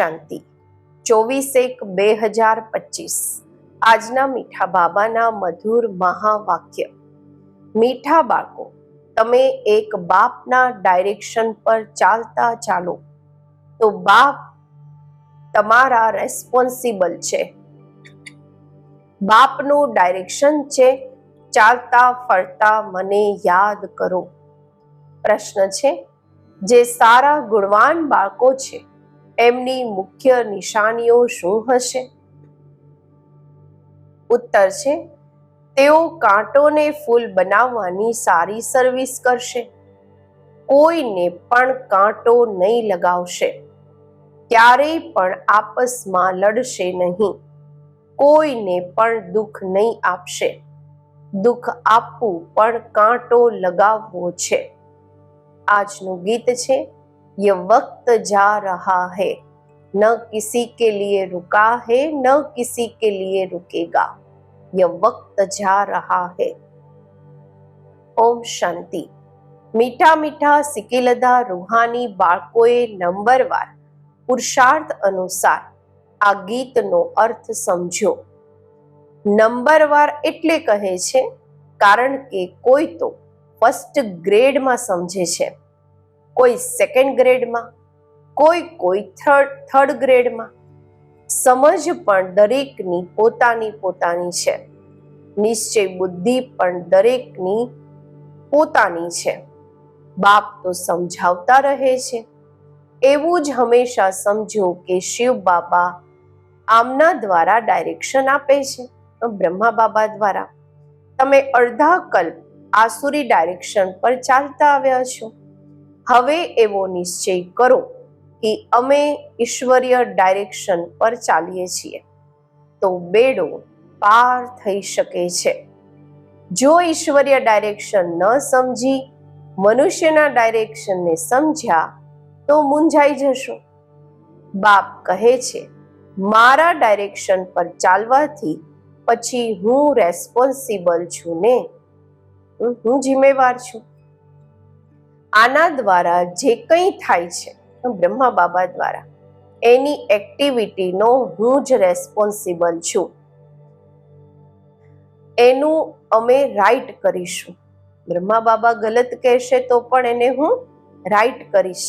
શાંતિ. ચોવીસ એક બે હજાર પચીસ. આજના મીઠા બાબાના મધુર મહાવાક્ય. મીઠા બાળકો, તમે એક બાપના ડાયરેક્શન પર ચાલતા ચાલો. તો બાપ તમારા રેસ્પોન્સિબલ છે. બાપનું ડાયરેક્શન છે, ચાલતા ફરતા મને યાદ કરો. પ્રશ્ન છે, જે સારા ગુણવાન બાળકો છે એમની મુખ્ય નિશાનીઓ શું હશે? ઉત્તર છે, તેઓ કાંટોને ફૂલ બનાવવાની સારી સર્વિસ કરશે. કોઈને પણ કાંટો નહીં લગાવશે. ક્યારેય પણ આપસમાં લડશે નહીં. કોઈને પણ દુઃખ નહીં આપશે. દુઃખ આપવું પણ કાંટો લગાવવો છે. આજનું ગીત છે ये वक्त जा रहा है न किसी के लिए रुका है न किसी के लिए रुकेगा ये वक्त जा रहा है ઓમ શાંતિ મીઠા મીઠા સિકિલદા રૂહાની બાળકોએ નંબરવાર પુરુષાર્થ અનુસાર આ ગીતનો અર્થ સમજો નંબરવાર એટલે કહે છે કારણ કે કોઈ તો ફર્સ્ટ ગ્રેડમાં સમજે છે કોઈ સેકન્ડ ગ્રેડમાં કોઈ કોઈ થર્ડ થર્ડ ગ્રેડમાં સમજ પણ દરેકની પોતાની પોતાની છે. નિશ્ચય બુદ્ધિ પણ દરેકની પોતાની છે. બાપ તો સમજાવતા રહે છે. એવું જ હંમેશા સમજો કે શિવ બાબા આમના દ્વારા ડાયરેક્શન આપે છે, બ્રહ્મા બાબા દ્વારા. તમે અડધા કલ્પ આસુરી ડાયરેક્શન પર ચાલતા આવ્યા છો. હવે એવો નિશ્ચય કરો કે અમે ઈશ્વરીય ડાયરેક્શન પર ચાલીએ છીએ. તો બેડો પાર થઈ શકે છે. જો ઈશ્વરીય ડાયરેક્શન ન સમજી, મનુષ્યના ડાયરેક્શનને સમજ્યા, તો મૂંઝાઈ જશો. બાપ કહે છે, મારા ડાયરેક્શન પર ચાલવાથી પછી હું રેસ્પોન્સિબલ છું ને. હું જિમ્મેવાર છું. આના દ્વારા જે કંઈ થાય છે, બ્રહ્મા બાબા દ્વારા, એની એક્ટિવિટીનો હું જ રેસ્પોન્સિબલ છું. એનું અમે રાઈટ કરીશું. બ્રહ્મા બાબા ગલત કહેશે તો પણ એને હું રાઈટ કરીશ.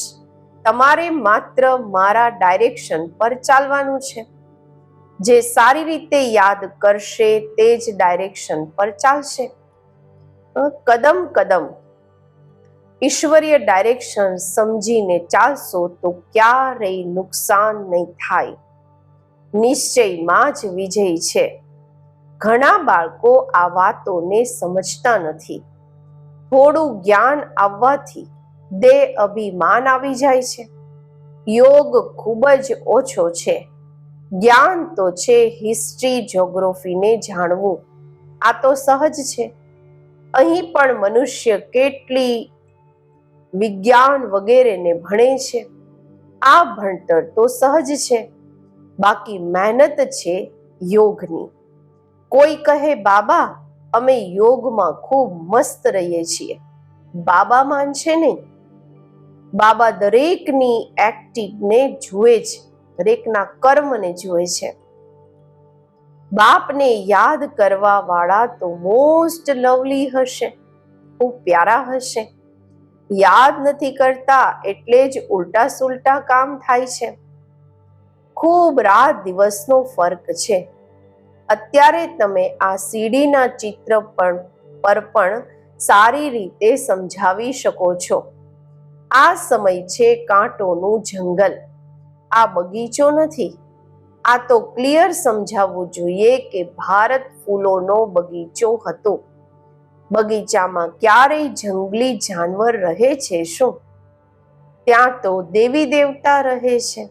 તમારે માત્ર મારા ડાયરેક્શન પર ચાલવાનું છે. જે સારી રીતે યાદ કરશે તે જ ડાયરેક્શન પર ચાલશે. કદમ કદમ ઈશ્વરીય ડાયરેક્શન સમજીને ચાલશો તો ક્યારેય નુકસાન નહીં થાય. નિશ્ચયમાં જ વિજય છે. ઘણા બાળકો આ વાતોને સમજતા નથી. થોડું જ્ઞાન આવવાથી દેહ અભિમાન આવી જાય છે. યોગ ખૂબ જ ઓછો છે. જ્ઞાન તો છે હિસ્ટ્રી જ્યોગ્રોફીને જાણવું. આ તો સહજ છે. અહીં પણ મનુષ્ય કેટલી વિજ્ઞાન વગેરેને ભણે છે. આ ભણતર તો સહજ છે. બાકી મહેનત છે યોગની. કોઈ કહે, બાબા, અમે યોગમાં ખૂબ મસ્ત રહીએ છીએ. બાબા માનશે નહીં. બાબા દરેકની એક્ટિવને જુએ છે. દરેકના કર્મને જુએ છે. બાપને યાદ કરવા વાળા તો મોસ્ટ લવલી હશે. ખૂબ પ્યારા હશે. યાદ નથી કરતા એટલે જ ઉલટા સુલટા કામ થાય છે. ખૂબ રાત દિવસનો ફરક છે. અત્યારે તમે આ સીડીના ચિત્ર પણ, પર પણ સારી રીતે સમજાવી શકો છો. આ સમય છે કાંટોનું જંગલ. આ બગીચો નથી. આ તો ક્લિયર સમજાવવું જોઈએ કે ભારત ફૂલોનો બગીચો હતો. બગીચામાં ક્યારેય જંગલી જાનવર રહે છે શું? ત્યાં તો દેવી દેવતા રહે છે.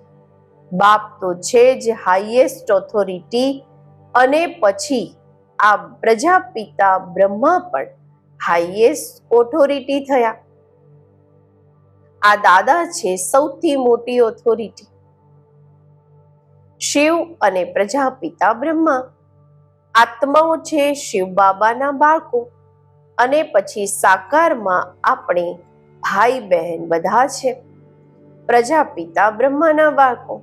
બાપ તો છે જ હાઈએસ્ટ ઓથોરિટી અને પછી આ પ્રજાપિતા બ્રહ્મા પણ હાઈએસ્ટ ઓથોરિટી થયા. આ દાદા છે સૌથી મોટી ઓથોરિટી શિવ અને પ્રજાપિતા બ્રહ્મા. આત્માઓ છે શિવ બાબાના બાળકો. અને પછી સાકારમાં આપણે ભાઈ બહેન બધા છે. પ્રજાપિતા બ્રહ્માના બાળકો.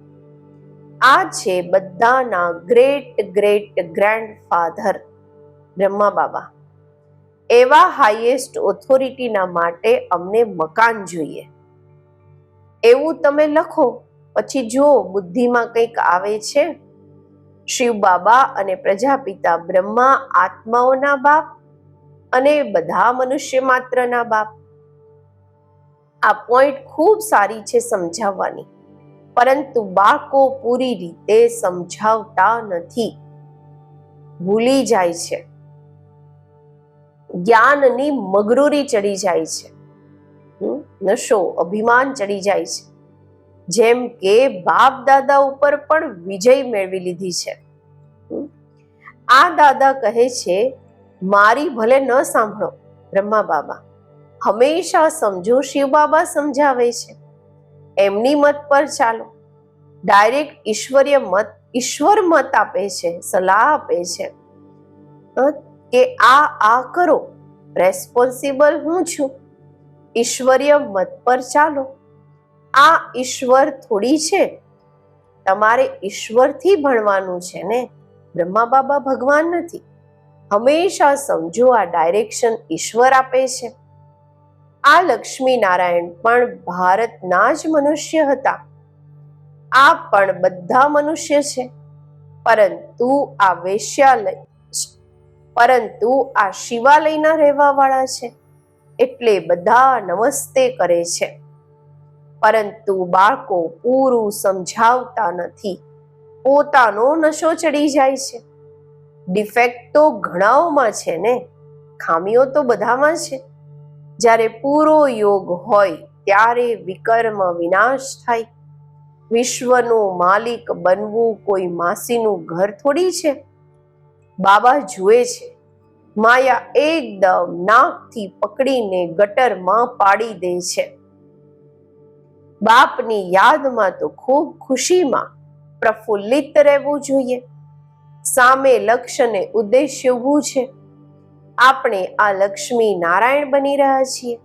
આ છે બધાના great great grand father Brahma Baba. એવા હાઈએસ્ટ ઓથોરિટીના માટે અમને મકાન જોઈએ. એવું તમે લખો, પછી જો બુદ્ધિમાં કંઈક આવે છે, શિવ બાબા અને પ્રજાપિતા બ્રહ્મા આત્માઓના બાપ અને બધા મનુષ્ય માત્રના બાપ. આ પોઈન્ટ ખૂબ સારી છે સમજાવવાની. પરંતુ બાળકો પૂરી રીતે સમજાવતા નથી. ભૂલી જાય છે. જ્ઞાનની મગરૂરી ચડી જાય છે. નશો, અભિમાન ચડી જાય છે. જેમ કે બાપ દાદા ઉપર પણ વિજય મેળવી લીધી છે. આ દાદા કહે છે મારી ભલે ન સાંભળો, બ્રહ્મા બાબા. હંમેશા સમજો, શિવ બાબા સમજાવે છે. એમની મત પર ચાલો. ડાયરેક્ટ ઈશ્વરીય મત, ઈશ્વર મત આપે છે, સલાહ આપે છે. કે આ આ કરો. રેસ્પોન્સિબલ હું છું. ઈશ્વરીય મત પર ચાલો. આ ઈશ્વર થોડી છે. તમારે ઈશ્વરથી ભણવાનું છે ને? બ્રહ્મા બાબા ભગવાન નથી. હંમેશા સમજો આ ડાયરેક્શન ઈશ્વર આપે છે. આ લક્ષ્મી નારાયણ પણ ભારતના જ મનુષ્ય હતા. આ પણ બધા મનુષ્ય છે. પરંતુ આ વેશ્યાલય પરંતુ આ શિવાલયના રહેવાવાળા છે. એટલે બધા નમસ્તે કરે છે. પરંતુ બાળકો પૂરું સમજાવતા નથી. પોતાનો નશો ચડી જાય છે. ડિફેક્ટ તો ઘણાઓમાં છે ને, ખામીઓ તો બધામાં છે. જ્યારે પૂરો યોગ હોય, ત્યારે વિકર્મ વિનાશ થાય. વિશ્વનો માલિક બનવું કોઈ માસીનું ઘર થોડી છે? બાબા જુએ છે, માયા એકદમ નાકથી પકડીને ગટરમાં પાડી દે છે. બાપની યાદમાં તો ખૂબ ખુશીમાં પ્રફુલ્લિત રહેવું જોઈએ. સામે લક્ષ્યને ઉદ્દેશ્ય ઊભું છે. આપણે આ લક્ષ્મી નારાયણ બની રહ્યા છીએ.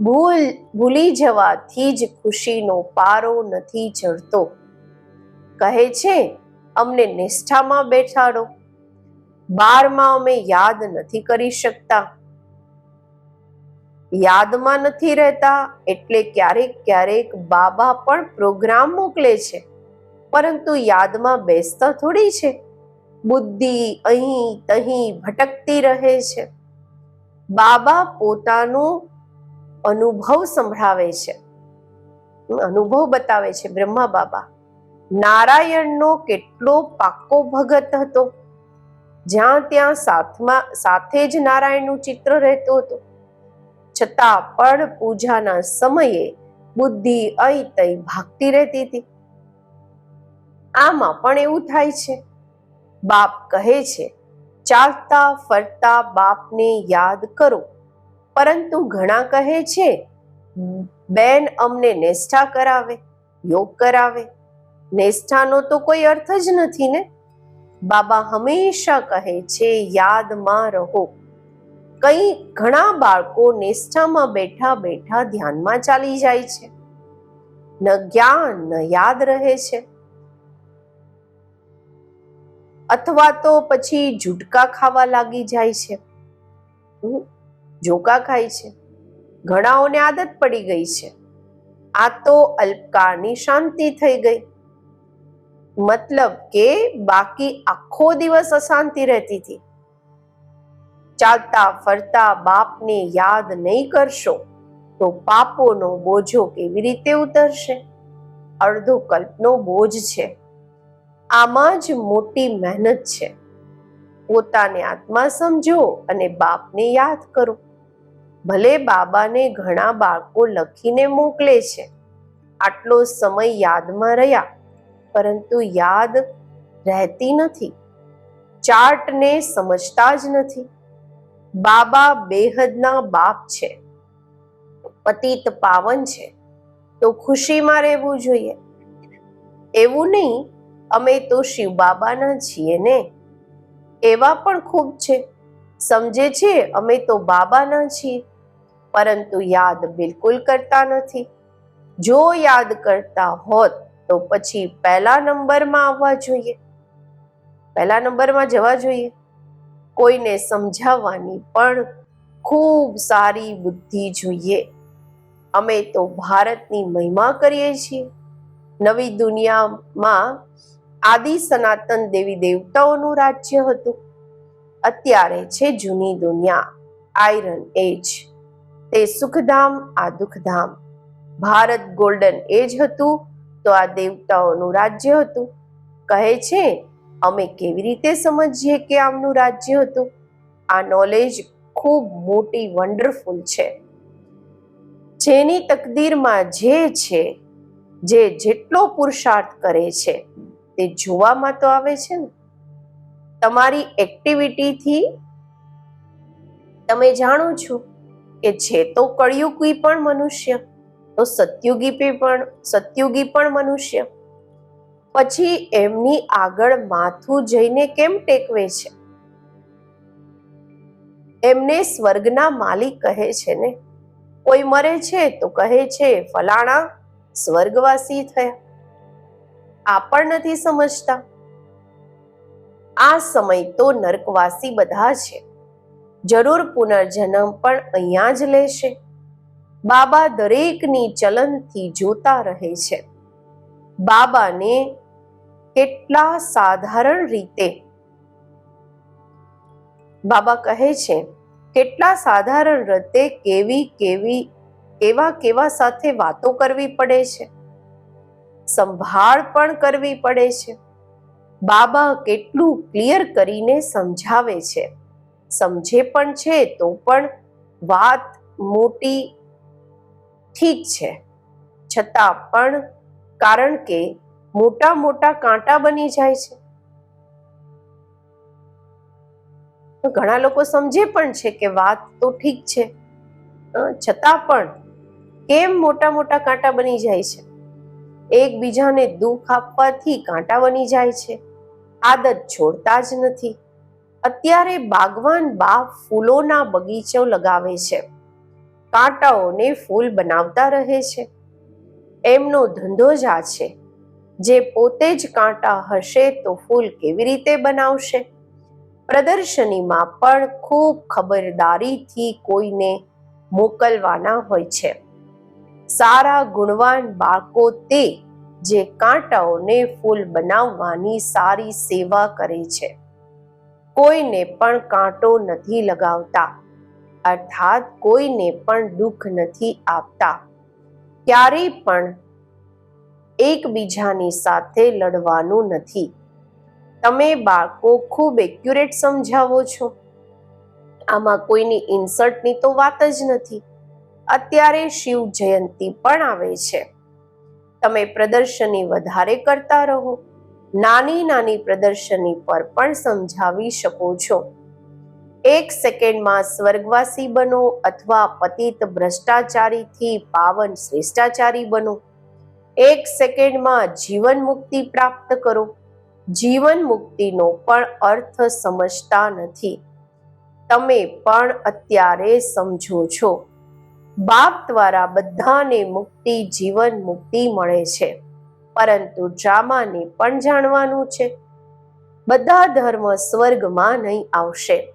ભૂલ ભૂલી જવાથી જ ખુશીનો પારો નથી ચડતો. કહે છે, અમને નિષ્ઠામાં બેઠાડો. બારમાં અમે યાદ નથી કરી શકતા. યાદમાં નથી રહેતા એટલે ક્યારેક ક્યારેક બાબા પણ પ્રોગ્રામ મોકલે છે. પરંતુ યાદમાં બેસતા થોડી છે. બુદ્ધિ અહીં તહીં ભટકતી રહે છે. બાબા પોતાનો અનુભવ સંભળાવે છે. અનુભવ બતાવે છે બ્રહ્મા બાબા. નારાયણનો કેટલો પાકો ભગત હતો. જ્યાં ત્યાં સાથમાં સાથે જ નારાયણનું ચિત્ર રહેતું હતું. છતાં પણ પૂજાના સમયે બુદ્ધિ અહીં તઈ ભાગતી રહેતી હતી. આમાં પણ એવું થાય છે બાપ કહે છે, ચાલતા ફરતા બાપને યાદ કરો. પરંતુ ઘણા કહે છે, બેન અમને નિષ્ઠા કરાવે, યોગ કરાવે. નિષ્ઠાનો તો કોઈ અર્થ જ નથી ને? બાબા હંમેશા કહે છે, યાદમાં રહો. કઈ ઘણા બાળકો નિષ્ઠામાં બેઠા બેઠા ધ્યાનમાં ચાલી જાય છે. ન જ્ઞાન, ન યાદ રહે છે. અથવા તો પછી ઝુટકા ખાવા લાગી જાય છે. જોકા ખાય છે. ઘણાઓને આદત પડી ગઈ છે. આ તો અલ્પકાળની શાંતિ થઈ ગઈ. મતલબ કે બાકી આખો દિવસ અશાંતિ રહેતી હતી. ચાલતા ફરતા બાપને યાદ નહીં કરશો, તો પાપોનો બોજો કેવી રીતે ઉતરશે? અડધો કલ્પનો બોજ છે. આમાં જ મોટી મહેનત છે. પોતાને આત્મા સમજો અને બાપને યાદ કરો. ભલે બાબાને ઘણા બાળકો લખીને મોકલે છે. આટલો સમય યાદમાં રહ્યા, પરંતુ યાદ રહેતી નથી. ચાર્ટને સમજતા જ નથી. બાબા બેહદના બાપ છે. પતિત પાવન છે. તો ખુશીમાં રહેવું જોઈએ. એવું નહીં અમે તો શિવ બાબાના છીએ ને. એવા પણ ખૂબ છે. સમજે છે, અમે તો બાબાના છીએ, પરંતુ યાદ બિલકુલ કરતા નથી. જો યાદ કરતા હોત, તો પછી પહેલા નંબરમાં આવવા જોઈએ. પહેલા નંબરમાં જવા જોઈએ. કોઈને સમજાવવાની પણ ખૂબ સારી બુદ્ધિ જોઈએ. અમે તો ભારતની મહિમા કરીએ છીએ. નવી દુનિયામાં આદિ સનાતન દેવી દેવતાઓનું રાજ્ય હતું. અત્યારે છે જૂની દુનિયા આયરન એજ તે સુખધામ, આ દુઃખધામ. ભારત ગોલ્ડન એજ હતું, તો આ દેવતાઓનું રાજ્ય હતું. કહે છે, અમે કેવી રીતે સમજીએ કે આમનું રાજ્ય હતું? આ નોલેજ ખૂબ મોટી વન્ડરફુલ છે. જેની તકદીરમાં જે છે, જે જેટલો પુરુષાર્થ કરે છે તે જોવામાં તો આવે છે ને. તમારી એક્ટિવિટીથી તમે જાણો છો કે છે તો કળિયુગી પણ મનુષ્ય, તો સત્યુગી પણ સત્યુગી પણ મનુષ્ય. પછી એમની આગળ માથું જઈને કેમ ટેકવે છે? એમને સ્વર્ગના માલિક કહે છે ને, કોઈ મરે છે તો કહે છે, ફલાણા સ્વર્ગવાસી થયા. આ પણ નથી સમજતા. આ સમય તો નરકવાસી બધા છે. જરૂર પુનર્જન્મ પણ અહીંયા જ લેશે બાબા દરેકની ચલનથી જોતા રહે છે. બાબાને કેટલા સાધારણ રીતે બાબા કહે છે, કેટલા સાધારણ રીતે કેવી કેવી, કેવા કેવા સાથે વાતો કરવી પડે છે. સંભાળ પણ કરવી પડે છે. બાબા કેટલું ક્લિયર કરીને સમજાવે છે. સમજે પણ છે તો પણ વાત મોટી ઠીક છે. છતાં પણ કારણ કે મોટા મોટા કાંટા બની જાય છે. ઘણા લોકો સમજે પણ છે કે વાત તો ઠીક છે. છતાં પણ કેમ મોટા મોટા કાંટા બની જાય છે? એકબીજાને દુઃખ આપવાથી કાંટા બની જાય છે. આદત છોડતા જ નથી. અત્યારે બાગવાન બા ફૂલોના બગીચો લગાવે છે. કાંટાઓને ફૂલ બનાવતા રહે છે. એમનો ધંધો જ આ છે. જે પોતે જ કાંટા હશે તો ફૂલ કેવી રીતે બનાવશે? પ્રદર્શનીમાં પણ ખૂબ ખબરદારીથી કોઈને મોકલવાના હોય છે. સારા ગુણવાન બાળકો તે જે કાંટાઓને ફૂલ બનાવવાની સારી સેવા કરે છે. કોઈને પણ કાંટો નથી લગાવતા, અર્થાત કોઈને પણ દુઃખ નથી આપતા. ક્યારેય પણ એકબીજાની સાથે લડવાનું નથી. તમે બાળકો ખૂબ એક્યુરેટ સમજાવો છો. આમાં કોઈની ઇન્સર્ટની તો વાત જ નથી. અત્યારે શિવ જયંતિ પણ આવે છે. તમે પ્રદર્શની વધારે કરતા રહો, નાની નાની પ્રદર્શની પર પણ સમજાવી શકો છો. એક સેકન્ડમાં સ્વર્ગવાસી બનો અથવા પતિત ભ્રષ્ટાચારીથી પાવન શ્રેષ્ઠાચારી બનો. એક સેકન્ડમાં જીવન મુક્તિ પ્રાપ્ત કરો. જીવન મુક્તિનો પણ અર્થ સમજતા નથી. તમે પણ અત્યારે સમજો છો. બાપ દ્વારા બધાને મુક્તિ, જીવન મુક્તિ મળે છે. પરંતુ ડ્રામાને પણ જાણવાનું છે. બધા ધર્મ સ્વર્ગમાં નહીં આવશે.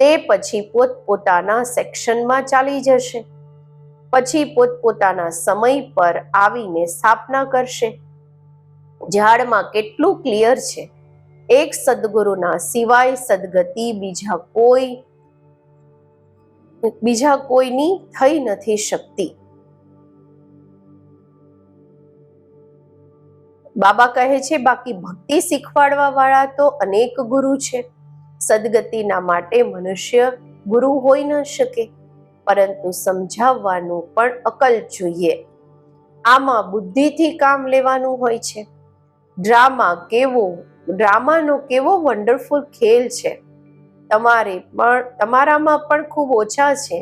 તે પછી પોતપોતાના સેક્શનમાં ચાલી જશે. પછી પોતપોતાના સમય પર આવીને સ્થાપના કરશે. ઝાડમાં કેટલું ક્લિયર છે. એક સદગુરુના સિવાય સદગતિ બીજા કોઈ બીજા કોઈની થઈ નથી શકતી. બાબા કહે છે, બાકી ભક્તિ શીખવાડવા વાળા તો અનેક ગુરુ છે. સદગતિના માટે મનુષ્ય ગુરુ હોઈ ન શકે, પરંતુ સમજાવવાનું પણ અકલ જોઈએ. આમાં બુદ્ધિથી કામ લેવાનું હોય છે. ડ્રામા કેવો, ડ્રામાનો કેવો વન્ડરફુલ ખેલ છે. તમારે પણ તમારામાં પણ ખૂબ ઓછા છે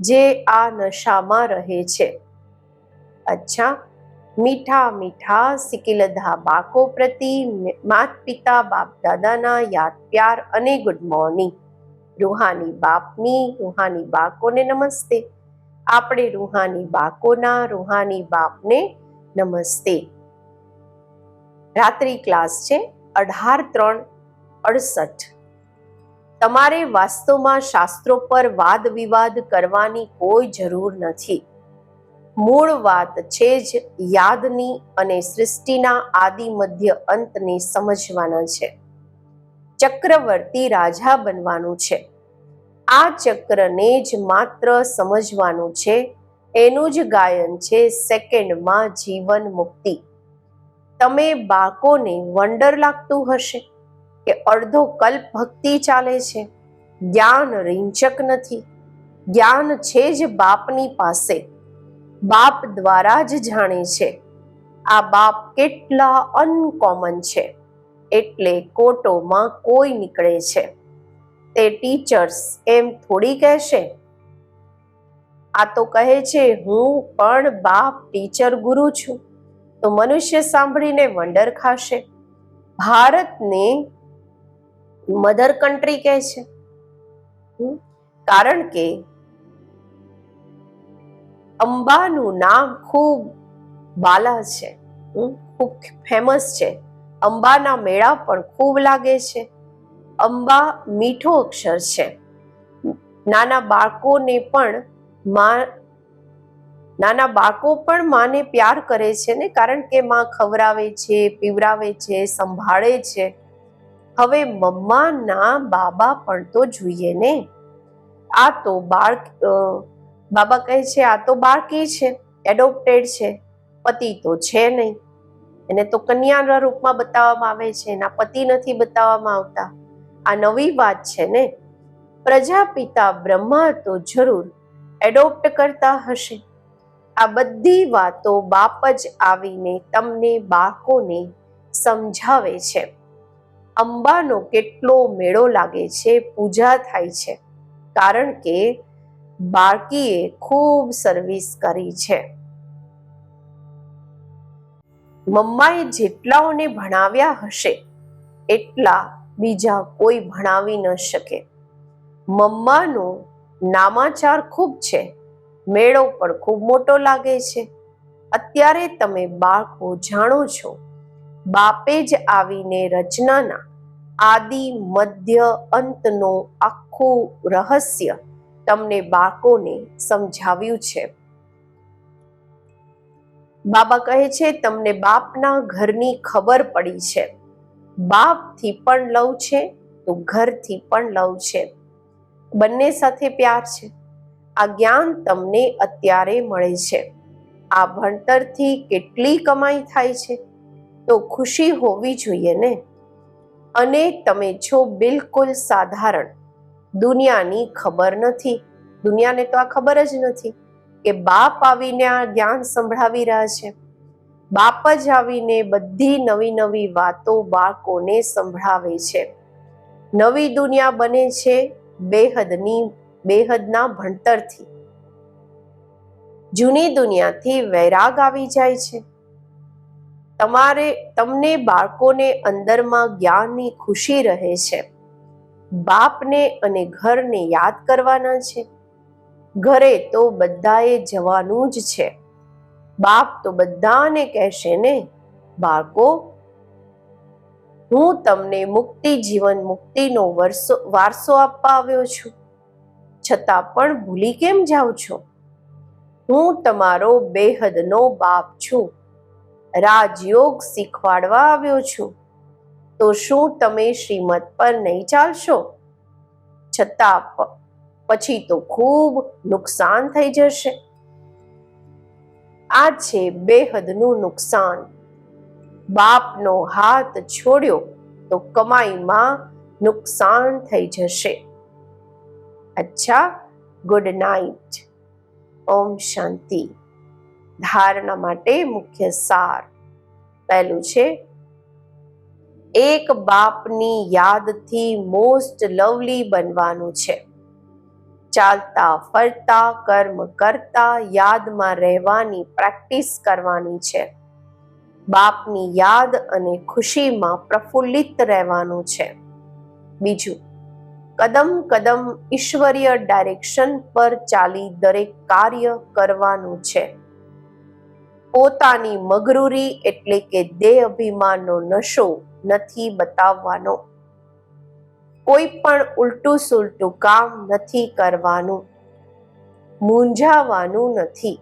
જે આ નશામાં રહે છે. અચ્છા, મીઠા મીઠા સિકિલધા બાકો પ્રતિ માત પિતા બાપ દાદાના યાદ પ્યાર અને ગુડ મોર્નિંગ રૂહાની બાપની, રૂહાની બાકોને નમસ્તે. આપણે રૂહાની બાકોના, રૂહાની બાપને નમસ્તે. રાત્રિ ક્લાસ છે અઢાર ત્રણ અડસઠ. તમારે વાસ્તવમાં શાસ્ત્રો પર વાદ વિવાદ કરવાની કોઈ જરૂર નથી. મૂળ વાત છે જ યાદની અને સૃષ્ટિના આદિ મધ્ય અંતને સમજવાના છે. ચક્રવર્તી રાજા બનવાનું છે. આ ચક્રને જ માત્ર સમજવાનું છે, એનું જ ગાયન છે સેકન્ડમાં જીવન મુક્તિ. તમે બાળકોને વંડર લાગતું હશે. કે અડધો કલ્પ ભક્તિ ચાલે છે. જ્ઞાન રિંચક નથી. જ્ઞાન છે જ બાપની પાસે. બાપ દ્વારા જ જાણે છે. આ બાપ કેટલા અનકોમન છે. એટલે કોટોમાં કોઈ નીકળે છે. તે ટીચર્સ એમ થોડી કહેશે. આ તો કહે છે, હું પણ બાપ ટીચર ગુરુ છું. તો મનુષ્ય સાંભળીને વંડર ખાશે. ભારતને મધર કન્ટ્રી કહે છે. કારણ કે અંબાનું નામ ખૂબ બાલા છે. ખૂબ ફેમસ છે. અંબાના મેળા પણ ખૂબ લાગે છે. અંબા મીઠો અક્ષર છે. નાના બાળકોને પણ માં, નાના બાળકો પણ માને પ્યાર કરે છે ને? કારણ કે માં ખવરાવે છે પીવરાવે છે, સંભાળે છે. હવે મમ્માના બાબા પણ તો જોઈએ ને. આ તો બાળક બાબા કહે છે, આ તો બાળકી છે એડોપ્ટેડ છે, પતિ તો છે નહીં. એને તો કન્યાના રૂપમાં બતાવવામાં આવે છે, એના પતિ નથી બતાવવામાં આવતા. આ નવી વાત છે ને. પ્રજાપિતા બ્રહ્મા તો જરૂર એડોપ્ટ કરતા હશે. આ બધી વાતો બાપ જ આવીને તમને બાળકોને સમજાવે છે. અંબાનો કેટલો મેળો લાગે છે, પૂજા થાય છે. કારણ કે બાળકીએ ખૂબ સર્વિસ કરી છે. મમ્માએ જેટલાઓને ભણાવ્યા હશે, એટલા બીજા કોઈ ભણાવી ન શકે. મમ્માનો નામાચાર ખૂબ છે, મેળો પણ ખૂબ મોટો લાગે છે. અત્યારે તમે બાળકો જાણો છો બાપે જ આવીને રચનાના આદિ, મધ્ય અંતનો આખું રહસ્ય તમને બાળકોને સમજાવ્યું છે. બાબા કહે છે, તમને બાપના ઘરની ખબર પડી છે. બાપથી પણ લવ છે તો ઘરથી પણ લવ છે. બંને સાથે પ્યાર છે. આ જ્ઞાન તમને અત્યારે મળે છે. આ ભણતરથી કેટલી કમાઈ થાય છે. તો ખુશી હોવી જોઈએ ને? અને તમે છો બિલકુલ સાધારણ. દુનિયાની ખબર નથી. દુનિયાને તો આ ખબર જ નથી કે બાપ આવીને આ જ્ઞાન સંભળાવી રહ્યા છે. બાપ જ આવીને બધી નવી નવી વાતો બાળકોને સંભળાવે છે. નવી દુનિયા બને છે બેહદની, બેહદના ભણતરથી. જૂની દુનિયાથી વૈરાગ આવી જાય છે. તમારે તમને બાળકોને અંદરમાં જ્ઞાનની ખુશી રહે છે. બાપને અને ઘરને યાદ કરવાના છે. ઘરે તો બધાએ જવાનું જ છે. બાપ તો બધાને કહેશે ને, બાળકો, હું તમને મુક્તિ જીવન મુક્તિનો વર્ષો, વારસો આપવા આવ્યો છું. છતાં પણ ભૂલી કેમ જાઓ છો? હું તમારો બેહદનો બાપ છું. રાજયોગ શીખવાડવા આવ્યો છું. તો શું તમે શ્રીમત પર નહીં ચાલશો? છતાં પછી તો ખૂબ નુકસાન થઈ જશે. આ છે બેહદનું નુકસાન. બાપનો હાથ છોડ્યો તો કમાઈમાં નુકસાન થઈ જશે. અચ્છા, ગુડ નાઇટ. ઓમ શાંતિ. ધારણા માટે મુખ્ય સાર પહેલું છે, એક બાપની યાદથી મોસ્ટ લવલી બનવાનું છે. ચાલતા, ફરતા, કર્મ કરતા, યાદમાં રહેવાની પ્રેક્ટિસ કરવાની છે. બાપની યાદ અને ખુશીમાં પ્રફુલ્લિત રહેવાનું છે. બીજું, કદમ કદમ ઈશ્વરીય ડાયરેક્શન પર ચાલી દરેક કાર્ય કરવાનું છે. પોતાની મગરૂરી એટલે કે દેહ અભિમાનનો નશો નથી બતાવવાનો. કોઈ પણ ઉલટું સુલટું કામ નથી કરવાનું. મૂંઝાવાનું નથી.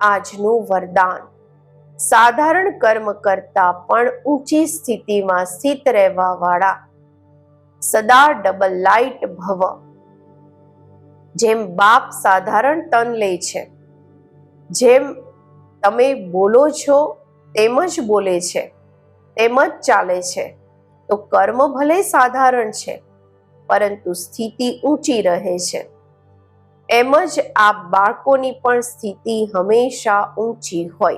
આજનું વરદાન. સાધારણ કર્મ કરતા પણ ઊંચી સ્થિતિમાં સ્થિત રહેવા વાળા સદા ડબલ લાઇટ ભવ. જેમ બાપ સાધારણ તન લે છે, જેમ તમે બોલો છો, તેમ જ બોલે છે, તેમ જ ચાલે છે. તો કર્મ ભલે સાધારણ છે, પરંતુ સ્થિતિ ઊંચી રહે છે. એમ જ આ બાળકોની પણ સ્થિતિ હંમેશા ઊંચી હોય.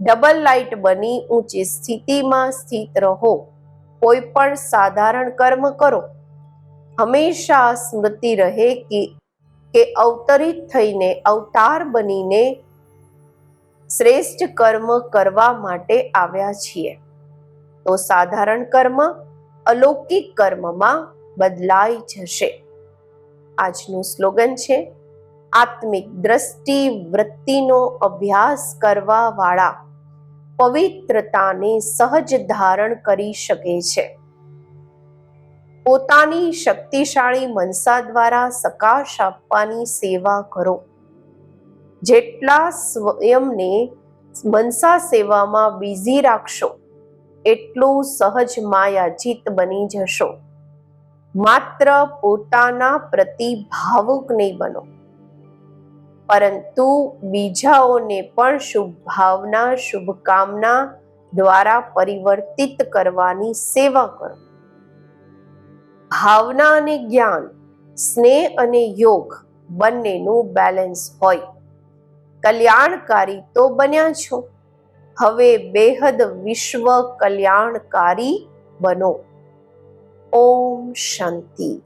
ડબલ લાઇટ બની ઊંચી સ્થિતિમાં સ્થિત રહો. કોઈ પણ સાધારણ કર્મ કરો. હંમેશા સ્મૃતિ રહે કે કે અવતરિત થઈને અવતાર બનીને શ્રેષ્ઠ કર્મ કરવા માટે આવ્યા છીએ. તો સાધારણ કર્મ અલૌકિક કર્મમાં બદલાઈ જશે. આજનું સ્લોગન છે, આત્મિક દ્રષ્ટિ વૃત્તિનો અભ્યાસ કરવા વાળા પવિત્રતાને સહજ ધારણ કરી શકે છે. પોતાની શક્તિશાળી મનસા દ્વારા સકાશ આપવાની સેવા કરો. જેટલા સ્વયંને મનસા સેવામાં બિઝી રાખશો, એટલું સહજ માયાજીત બની જશો. માત્ર પોતાના પ્રતિ ભાવુક નહીં બનો, પરંતુ બીજાઓને પણ શુભ ભાવના, શુભકામના દ્વારા પરિવર્તિત કરવાની સેવા કરો. ભાવના અને જ્ઞાન, સ્નેહ અને યોગ બંનેનું બેલેન્સ હોય. કલ્યાણકારી તો બન્યા છો. હવે બેહદ વિશ્વ કલ્યાણકારી બનો. ઓમ શાંતિ.